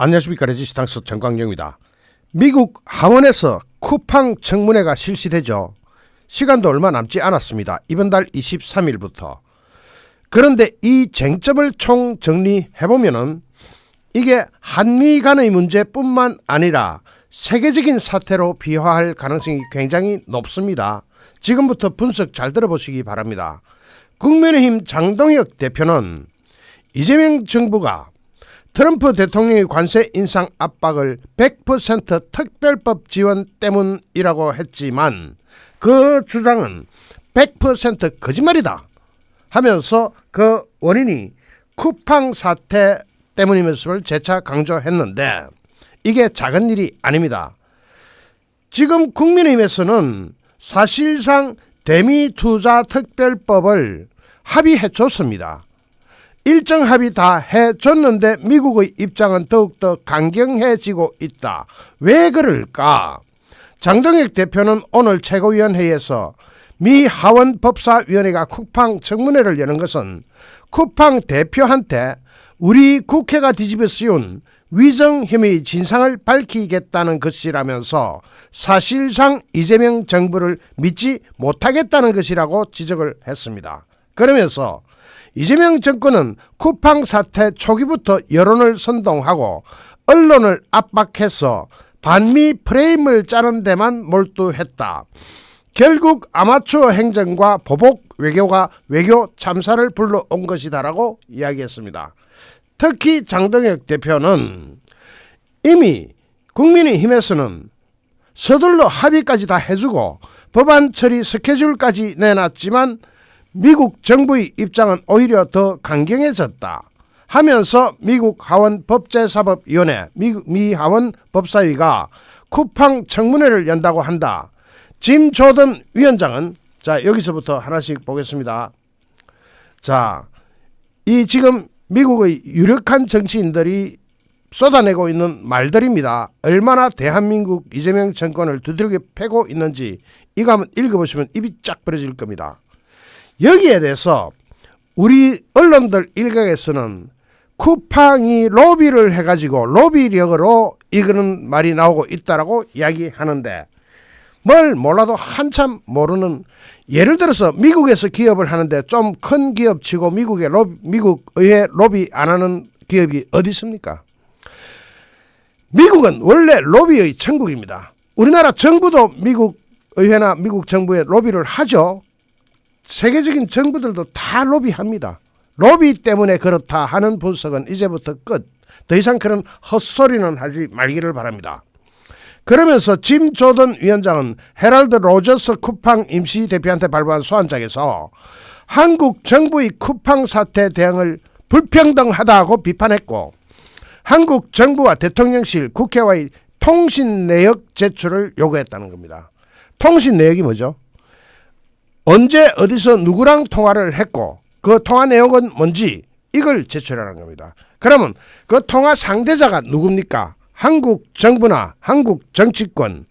안녕하십니까 레지스탕스 정광영입니다. 미국 하원에서 쿠팡 청문회가 실시되죠. 시간도 얼마 남지 않았습니다. 이번 달 23일부터. 그런데 이 쟁점을 총 정리해보면은 이게 한미 간의 문제뿐만 아니라 세계적인 사태로 비화할 가능성이 굉장히 높습니다. 지금부터 분석 잘 들어보시기 바랍니다. 국민의힘 장동혁 대표는 이재명 정부가 트럼프 대통령의 관세 인상 압박을 100% 특별법 지원 때문이라고 했지만 그 주장은 100% 거짓말이다 하면서 그 원인이 쿠팡 사태 때문임을 재차 강조했는데 이게 작은 일이 아닙니다. 지금 국민의힘에서는 사실상 대미 투자 특별법을 합의해 줬습니다. 일정 합의 다 해줬는데 미국의 입장은 더욱더 강경해지고 있다. 왜 그럴까? 장동혁 대표는 오늘 최고위원회에서 미 하원 법사위원회가 쿠팡 청문회를 여는 것은 쿠팡 대표한테 우리 국회가 뒤집어 씌운 위정 혐의 진상을 밝히겠다는 것이라면서 사실상 이재명 정부를 믿지 못하겠다는 것이라고 지적을 했습니다. 그러면서 이재명 정권은 쿠팡 사태 초기부터 여론을 선동하고 언론을 압박해서 반미 프레임을 짜는 데만 몰두했다. 결국 아마추어 행정과 보복 외교가 외교 참사를 불러온 것이다라고 이야기했습니다. 특히 장동혁 대표는 이미 국민의힘에서는 서둘러 합의까지 다 해주고 법안 처리 스케줄까지 내놨지만 미국 정부의 입장은 오히려 더 강경해졌다 하면서 미국 하원 법제사법위원회 미국 미 하원 법사위가 쿠팡 청문회를 연다고 한다. 짐 조던 위원장은 자 여기서부터 하나씩 보겠습니다. 자, 이 지금 미국의 유력한 정치인들이 쏟아내고 있는 말들입니다. 얼마나 대한민국 이재명 정권을 두드러기 패고 있는지 이거 한번 읽어보시면 입이 쫙 벌어질 겁니다. 여기에 대해서 우리 언론들 일각에서는 쿠팡이 로비를 해가지고 로비력으로 이거는 말이 나오고 있다라고 이야기하는데 뭘 몰라도 한참 모르는 예를 들어서 미국에서 기업을 하는데 좀 큰 기업 치고 미국의 로비, 미국 의회 로비 안 하는 기업이 어디 있습니까? 미국은 원래 로비의 천국입니다. 우리나라 정부도 미국 의회나 미국 정부에 로비를 하죠. 세계적인 정부들도 다 로비합니다. 로비 때문에 그렇다 하는 분석은 이제부터 끝. 더 이상 그런 헛소리는 하지 말기를 바랍니다. 그러면서 짐 조던 위원장은 헤럴드 로저스 쿠팡 임시 대표한테 발부한 소환장에서 한국 정부의 쿠팡 사태 대응을 불평등하다고 비판했고 한국 정부와 대통령실 국회와의 통신 내역 제출을 요구했다는 겁니다. 통신 내역이 뭐죠? 언제 어디서 누구랑 통화를 했고 그 통화 내용은 뭔지 이걸 제출하는 겁니다. 그러면 그 통화 상대자가 누굽니까? 한국 정부나 한국 정치권,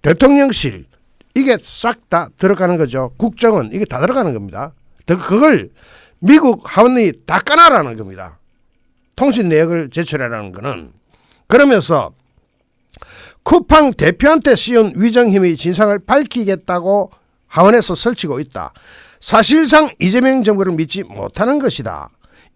대통령실 이게 싹 다 들어가는 거죠. 국정은 이게 다 들어가는 겁니다. 더 그걸 미국 하원이 다 까나라는 겁니다. 통신 내역을 제출하라는 거는 그러면서 쿠팡 대표한테 씌운 위정힘의 진상을 밝히겠다고 하원에서 설치고 있다. 사실상 이재명 정부를 믿지 못하는 것이다.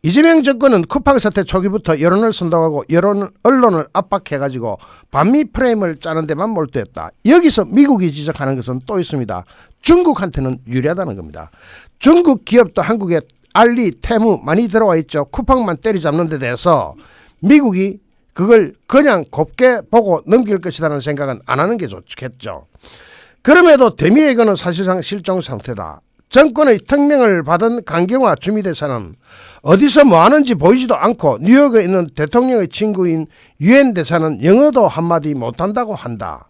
이재명 정권은 쿠팡 사태 초기부터 여론을 선동하고 여론 언론을 압박해가지고 반미 프레임을 짜는 데만 몰두했다. 여기서 미국이 지적하는 것은 또 있습니다. 중국한테는 유리하다는 겁니다. 중국 기업도 한국에 알리, 테무 많이 들어와 있죠. 쿠팡만 때리잡는 데 대해서 미국이 그걸 그냥 곱게 보고 넘길 것이라는 생각은 안 하는 게 좋겠죠. 그럼에도 대미에게는 사실상 실종 상태다. 정권의 특명을 받은 강경화 주미대사는 어디서 뭐 하는지 보이지도 않고 뉴욕에 있는 대통령의 친구인 유엔 대사는 영어도 한마디 못한다고 한다.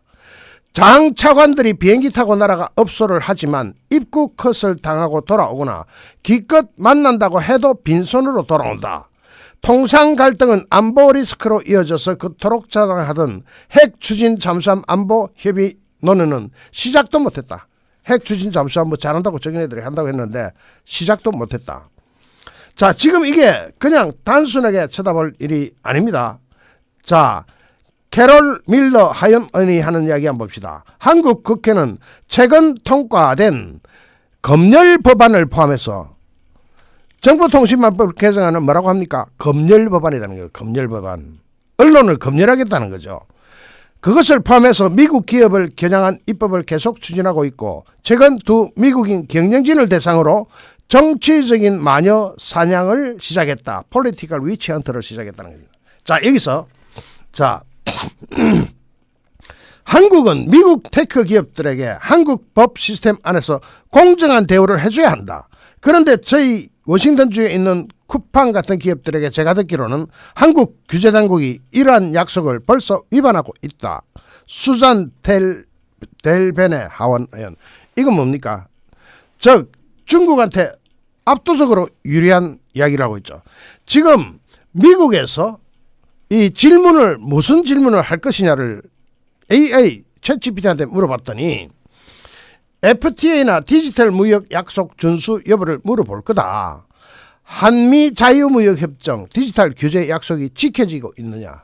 장 차관들이 비행기 타고 날아가 업소를 하지만 입국 컷을 당하고 돌아오거나 기껏 만난다고 해도 빈손으로 돌아온다. 통상 갈등은 안보 리스크로 이어져서 그토록 자랑하던 핵 추진 잠수함 안보 협의 논의는 시작도 못했다. 핵 추진 잠수함 뭐 잘한다고 정인애들이 한다고 했는데 시작도 못했다. 자 지금 이게 그냥 단순하게 쳐다볼 일이 아닙니다. 자, 캐롤 밀러 하연 의원이 하는 이야기 한번 봅시다. 한국 국회는 최근 통과된 검열 법안을 포함해서 정보통신망법 개정안은 뭐라고 합니까? 검열 법안이라는 거예요. 검열 법안. 언론을 검열하겠다는 거죠. 그것을 포함해서 미국 기업을 겨냥한 입법을 계속 추진하고 있고 최근 두 미국인 경영진을 대상으로 정치적인 마녀 사냥을 시작했다. 폴리티컬 위치 헌터를 시작했다는 거죠. 자 여기서 자 한국은 미국 테크 기업들에게 한국 법 시스템 안에서 공정한 대우를 해줘야 한다. 그런데 저희 워싱턴주에 있는 쿠팡 같은 기업들에게 제가 듣기로는 한국 규제 당국이 이러한 약속을 벌써 위반하고 있다. 수잔 델 델베네 하원 의원 이건 뭡니까? 즉 중국한테 압도적으로 유리한 이야기를 하고 있죠. 지금 미국에서 이 질문을 무슨 질문을 할 것이냐를 AA 챗GPT한테 물어봤더니 FTA나 디지털 무역 약속 준수 여부를 물어볼 거다. 한미 자유무역 협정 디지털 규제 약속이 지켜지고 있느냐?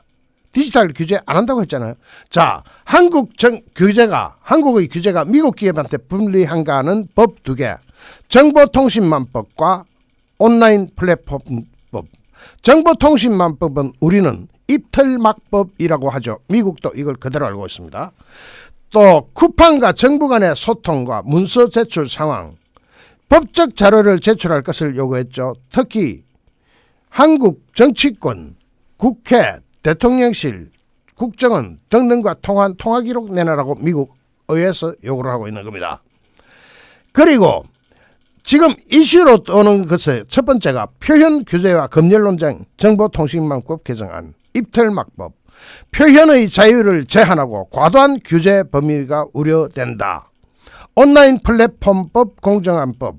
디지털 규제 안 한다고 했잖아요. 자, 한국 정 규제가 한국의 규제가 미국 기업한테 불리한가는 법 두 개. 정보통신망법과 온라인 플랫폼법. 정보통신망법은 우리는 입틀막법이라고 하죠. 미국도 이걸 그대로 알고 있습니다. 또 쿠팡과 정부 간의 소통과 문서 제출 상황, 법적 자료를 제출할 것을 요구했죠. 특히 한국 정치권, 국회, 대통령실, 국정원 등등과 통한 통화 기록 내놔라고 미국 의회에서 요구를 하고 있는 겁니다. 그리고 지금 이슈로 떠오는 것의 첫 번째가 표현 규제와 검열 논쟁 정보통신망법 개정안 입틀막법 표현의 자유를 제한하고 과도한 규제 범위가 우려된다. 온라인 플랫폼법 공정한법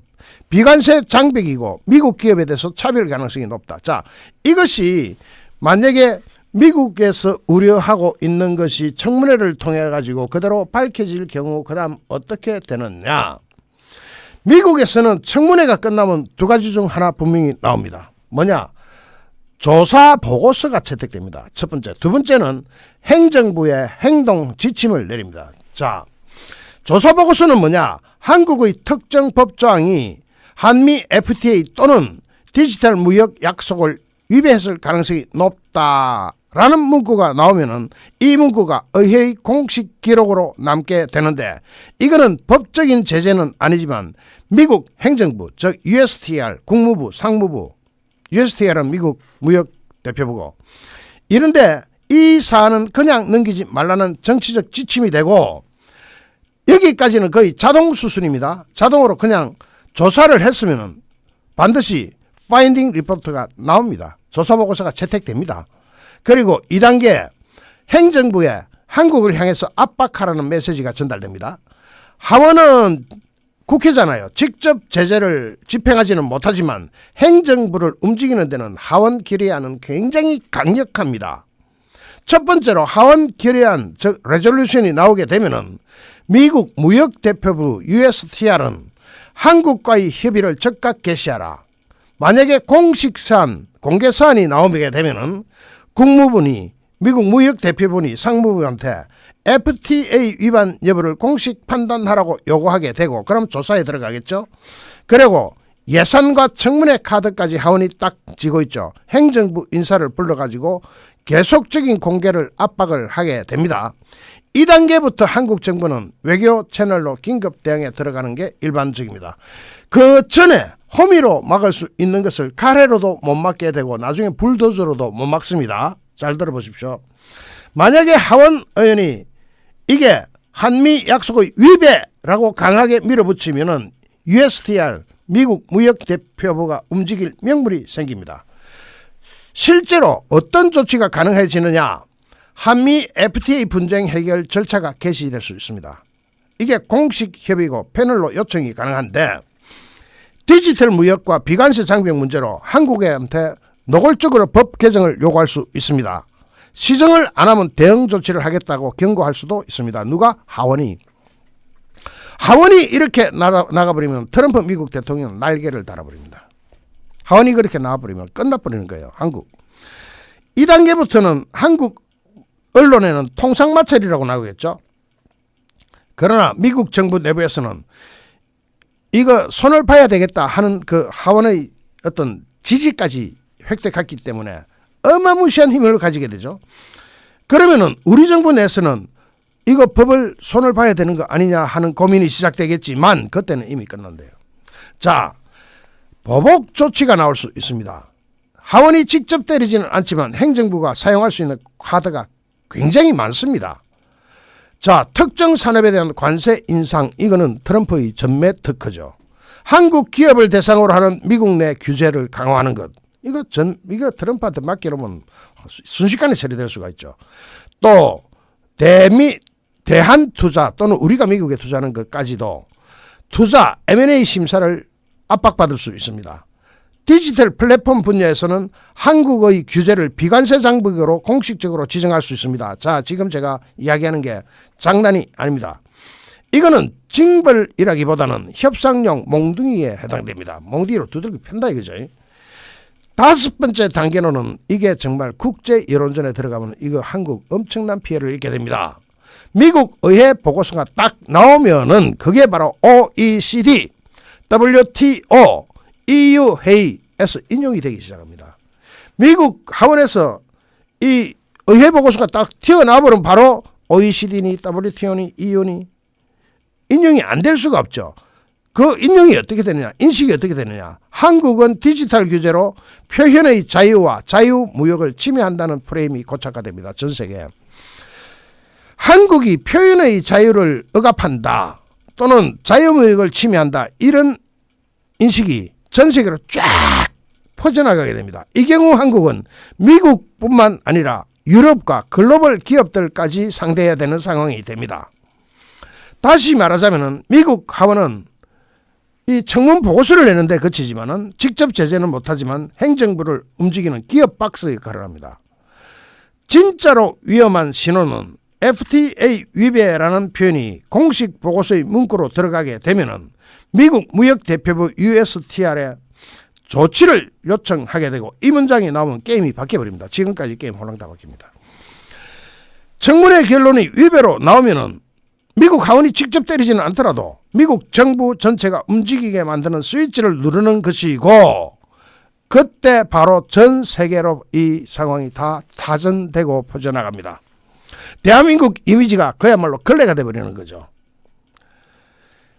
비관세 장벽이고 미국 기업에 대해서 차별 가능성이 높다. 자, 이것이 만약에 미국에서 우려하고 있는 것이 청문회를 통해 가지고 그대로 밝혀질 경우 그다음 어떻게 되느냐? 미국에서는 청문회가 끝나면 두 가지 중 하나 분명히 나옵니다. 뭐냐? 조사 보고서가 채택됩니다. 첫 번째. 두 번째는 행정부의 행동 지침을 내립니다. 자, 조사 보고서는 뭐냐? 한국의 특정 법조항이 한미 FTA 또는 디지털 무역 약속을 위배했을 가능성이 높다라는 문구가 나오면은 이 문구가 의회의 공식 기록으로 남게 되는데 이거는 법적인 제재는 아니지만 미국 행정부 즉 USTR 국무부 상무부 USTR은 미국 무역 대표부고 이런데 이 사안은 그냥 넘기지 말라는 정치적 지침이 되고 여기까지는 거의 자동 수순입니다. 자동으로 그냥 조사를 했으면 반드시 파인딩 리포트가 나옵니다. 조사 보고서가 채택됩니다. 그리고 2단계 행정부에 한국을 향해서 압박하라는 메시지가 전달됩니다. 하원은 국회잖아요. 직접 제재를 집행하지는 못하지만 행정부를 움직이는 데는 하원 결의안은 굉장히 강력합니다. 첫 번째로 하원 결의안 즉 레졸루션이 나오게 되면은 미국 무역 대표부 USTR은 한국과의 협의를 즉각 개시하라. 만약에 공식 사안, 공개 사안이 나오게 되면은 국무부니 미국 무역 대표부니 상무부한테 FTA 위반 여부를 공식 판단하라고 요구하게 되고 그럼 조사에 들어가겠죠. 그리고 예산과 청문회 카드까지 하원이 딱 쥐고 있죠. 행정부 인사를 불러가지고 계속적인 공개를 압박을 하게 됩니다. 2단계부터 한국 정부는 외교 채널로 긴급 대응에 들어가는 게 일반적입니다. 그 전에 호미로 막을 수 있는 것을 가래로도 못 막게 되고 나중에 불도저로도 못 막습니다. 잘 들어보십시오. 만약에 하원 의원이 이게 한미 약속의 위배라고 강하게 밀어붙이면은 USTR 미국 무역 대표부가 움직일 명분이 생깁니다. 실제로 어떤 조치가 가능해지느냐? 한미 FTA 분쟁 해결 절차가 개시될 수 있습니다. 이게 공식 협의고 패널로 요청이 가능한데 디지털 무역과 비관세 장벽 문제로 한국한테 노골적으로 법 개정을 요구할 수 있습니다. 시정을 안 하면 대응 조치를 하겠다고 경고할 수도 있습니다. 누가? 하원이. 하원이 이렇게 나가, 나가버리면 트럼프 미국 대통령 날개를 달아버립니다. 하원이 그렇게 나와버리면 끝나버리는 거예요. 한국. 2단계부터는 한국 언론에는 통상마찰이라고 나오겠죠. 그러나 미국 정부 내부에서는 이거 손을 봐야 되겠다 하는 그 하원의 어떤 지지까지 획득했기 때문에 어마무시한 힘을 가지게 되죠. 그러면은 우리 정부 내에서는 이거 법을 손을 봐야 되는 거 아니냐 하는 고민이 시작되겠지만 그때는 이미 끝난대요. 자, 보복 조치가 나올 수 있습니다. 하원이 직접 때리지는 않지만 행정부가 사용할 수 있는 카드가 굉장히 많습니다. 자, 특정 산업에 대한 관세 인상 이거는 트럼프의 전매 특허죠. 한국 기업을 대상으로 하는 미국 내 규제를 강화하는 것. 이거 전 이거 트럼프한테 맡기려면 순식간에 처리될 수가 있죠. 또 대미 대한 투자 또는 우리가 미국에 투자하는 것까지도 투자 M&A 심사를 압박받을 수 있습니다. 디지털 플랫폼 분야에서는 한국의 규제를 비관세 장벽으로 공식적으로 지정할 수 있습니다. 자, 지금 제가 이야기하는 게 장난이 아닙니다. 이거는 징벌이라기보다는 협상용 몽둥이에 해당됩니다. 몽둥이로 두들기 편다 이거죠. 다섯 번째 단계로는 이게 정말 국제 여론전에 들어가면 이거 한국 엄청난 피해를 입게 됩니다. 미국 의회 보고서가 딱 나오면은 그게 바로 OECD, WTO, EU 회의에서 인용이 되기 시작합니다. 미국 하원에서 이 의회 보고서가 딱 튀어나와버리면 바로 OECD니 WTO니 EU니 인용이 안 될 수가 없죠. 그 인용이 어떻게 되느냐, 인식이 어떻게 되느냐. 한국은 디지털 규제로 표현의 자유와 자유무역을 침해한다는 프레임이 고착화됩니다. 전 세계에. 한국이 표현의 자유를 억압한다 또는 자유무역을 침해한다 이런 인식이 전 세계로 쫙 퍼져나가게 됩니다. 이 경우 한국은 미국뿐만 아니라 유럽과 글로벌 기업들까지 상대해야 되는 상황이 됩니다. 다시 말하자면은 미국 하원은 이 청문 보고서를 내는데 그치지만은 직접 제재는 못하지만 행정부를 움직이는 기업 박스 역할을 합니다. 진짜로 위험한 신호는 FTA 위배라는 표현이 공식 보고서의 문구로 들어가게 되면은 미국 무역 대표부 USTR에 조치를 요청하게 되고 이 문장이 나오면 게임이 바뀌어 버립니다. 지금까지 게임 홀랑 다 바뀝니다. 청문회 결론이 위배로 나오면은 미국 하원이 직접 때리지는 않더라도 미국 정부 전체가 움직이게 만드는 스위치를 누르는 것이고 그때 바로 전 세계로 이 상황이 다 타전되고 퍼져나갑니다. 대한민국 이미지가 그야말로 걸레가 돼버리는 거죠.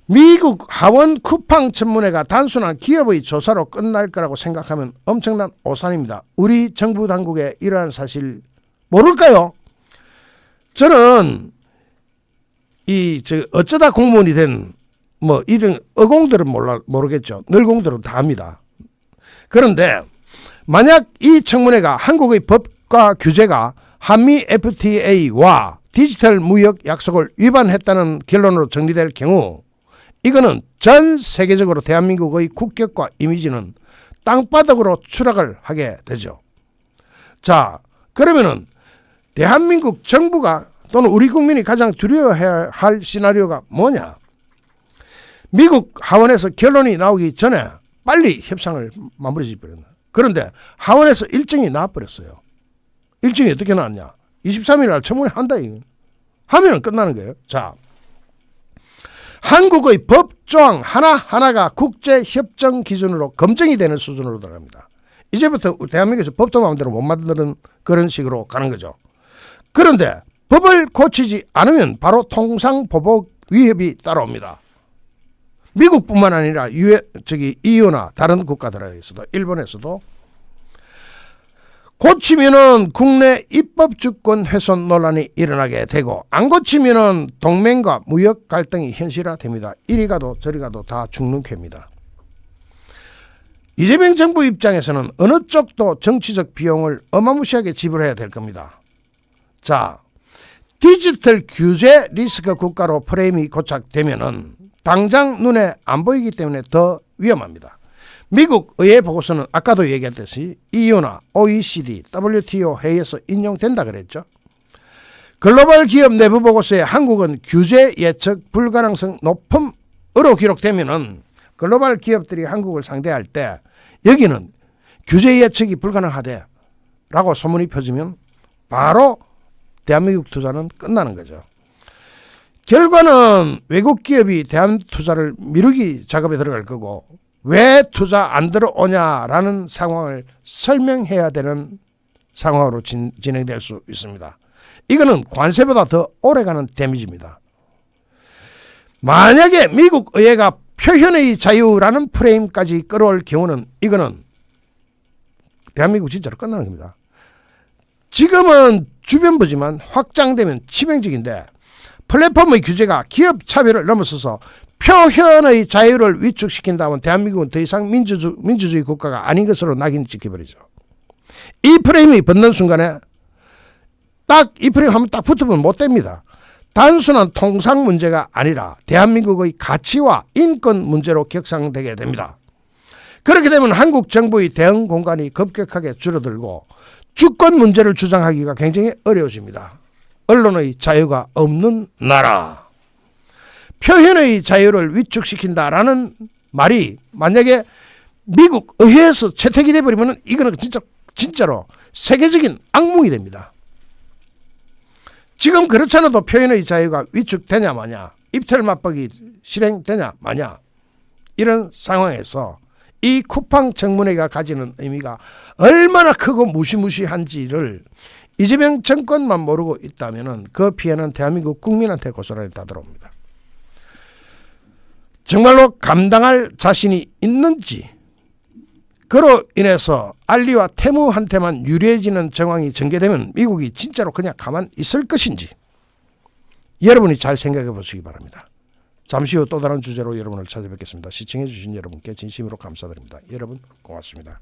미국 하원 쿠팡 청문회가 단순한 기업의 조사로 끝날 거라고 생각하면 엄청난 오산입니다. 우리 정부 당국에 이러한 사실 모를까요? 저는 이저 어쩌다 공무원이 된 뭐 이런 어공들은 몰라 모르겠죠. 늘공들은 다 합니다. 그런데 만약 이 청문회가 한국의 법과 규제가 한미 FTA와 디지털 무역 약속을 위반했다는 결론으로 정리될 경우 이거는 전 세계적으로 대한민국의 국격과 이미지는 땅바닥으로 추락을 하게 되죠. 자, 그러면은 대한민국 정부가 또는 우리 국민이 가장 두려워해야 할 시나리오가 뭐냐? 미국 하원에서 결론이 나오기 전에 빨리 협상을 마무리 짓버렸나. 그런데 하원에서 일정이 나와버렸어요. 일정이 어떻게 나왔냐? 23일 날 청문회 한다 이거. 하면은 끝나는 거예요. 자, 한국의 법 조항 하나 하나가 국제 협정 기준으로 검증이 되는 수준으로 들어갑니다. 이제부터 대한민국에서 법도 마음대로 못 만드는 그런 식으로 가는 거죠. 그런데 법을 고치지 않으면 바로 통상 보복 위협이 따라옵니다. 미국뿐만 아니라 유에 저기 EU나 다른 국가들에서도 일본에서도 고치면은 국내 입법 주권 훼손 논란이 일어나게 되고 안 고치면은 동맹과 무역 갈등이 현실화됩니다. 이리 가도 저리 가도 다 죽는 쾌입니다. 이재명 정부 입장에서는 어느 쪽도 정치적 비용을 어마무시하게 지불해야 될 겁니다. 자, 디지털 규제 리스크 국가로 프레임이 고착되면은 당장 눈에 안 보이기 때문에 더 위험합니다. 미국 의회 보고서는 아까도 얘기했듯이 EU나 OECD, WTO 회의에서 인용된다 그랬죠. 글로벌 기업 내부 보고서에 한국은 규제 예측 불가능성 높음으로 기록되면은 글로벌 기업들이 한국을 상대할 때 여기는 규제 예측이 불가능하대 라고 소문이 퍼지면 바로 대한민국 투자는 끝나는 거죠. 결과는 외국 기업이 대한 투자를 미루기 작업에 들어갈 거고 왜 투자 안 들어오냐라는 상황을 설명해야 되는 상황으로 진, 진행될 수 있습니다. 이거는 관세보다 더 오래가는 데미지입니다. 만약에 미국 의회가 표현의 자유라는 프레임까지 끌어올 경우는 이거는 대한민국 진짜로 끝나는 겁니다. 지금은 주변부지만 확장되면 치명적인데 플랫폼의 규제가 기업 차별을 넘어서서 표현의 자유를 위축시킨다면 대한민국은 더 이상 민주주, 민주주의 국가가 아닌 것으로 낙인 찍혀버리죠. 이 프레임이 붙는 순간에 딱 이 프레임 한번 딱 붙으면 못 됩니다. 단순한 통상 문제가 아니라 대한민국의 가치와 인권 문제로 격상되게 됩니다. 그렇게 되면 한국 정부의 대응 공간이 급격하게 줄어들고 주권 문제를 주장하기가 굉장히 어려워집니다. 언론의 자유가 없는 나라. 표현의 자유를 위축시킨다라는 말이 만약에 미국 의회에서 채택이 돼버리면 이거는 진짜 진짜로 세계적인 악몽이 됩니다. 지금 그렇잖아도 표현의 자유가 위축되냐 마냐, 입틀 맞박이 실행되냐 마냐 이런 상황에서 이 쿠팡 청문회가 가지는 의미가 얼마나 크고 무시무시한지를 이재명 정권만 모르고 있다면 그 피해는 대한민국 국민한테 고스란히 다 들어옵니다. 정말로 감당할 자신이 있는지 그로 인해서 알리와 테무한테만 유리해지는 정황이 전개되면 미국이 진짜로 그냥 가만 있을 것인지 여러분이 잘 생각해 보시기 바랍니다. 잠시 후 또 다른 주제로 여러분을 찾아뵙겠습니다. 시청해 주신 여러분께 진심으로 감사드립니다. 여러분 고맙습니다.